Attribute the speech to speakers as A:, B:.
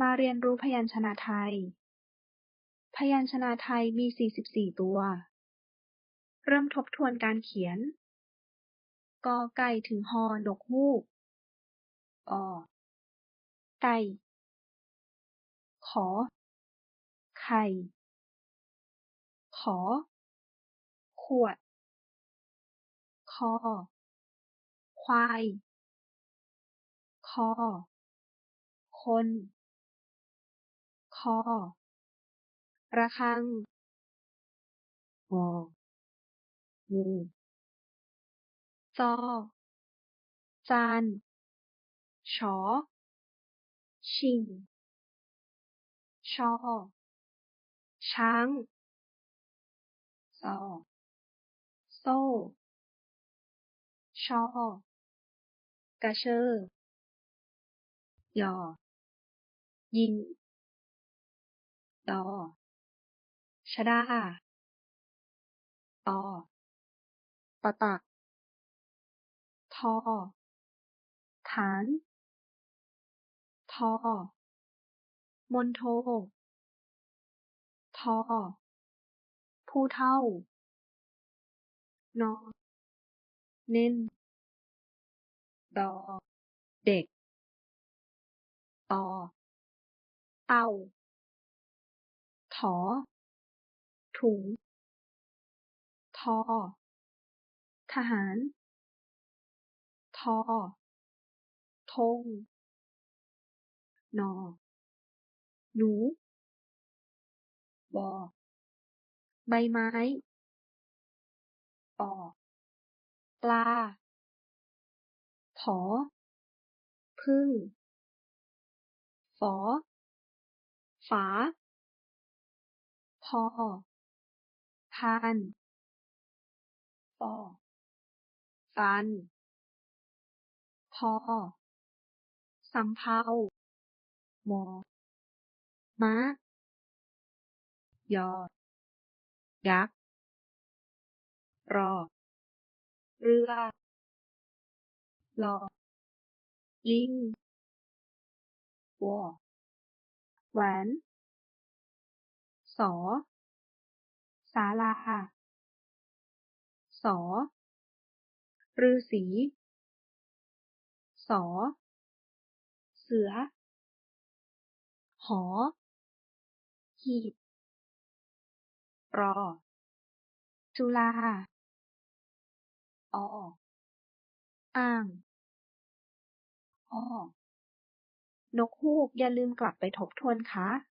A: มาเรียนรู้พยัญชนะไทย พยัญชนะไทยมี 44 ตัว เริ่มทบทวนการเขียน กอไก่ถึงฮอนกฮูกอไก่ขอ ไข่ ขอ ขวด คอ ควาย คอ คน คอ ระฆังงองูจอ จานฉอชิง ชอ ช้างซอโซ่ ชอ กระเชอยอยิง ดอชดาตอตะตะทอ ฐาน ทอ มนโท ทอ ผู้เฒ่า นอ เน้น ดอ เด็ก ตอ เต่า ถอ ถุง ทอ ทหาร ทอธงนอ หนูวอใบไม้ปอปลา ผอ พึ่งฝอ ฝา พอพานฟอฟัน พอ สำเภามอม้ายอยักษ์รอ เรือลอลิงวอแหวน สอศาลาสอฤาษีสอ เสือ หอ หีบรอ จุฬาออ่างอนกฮูกอย่าลืมกลับไปทบทวนค่ะ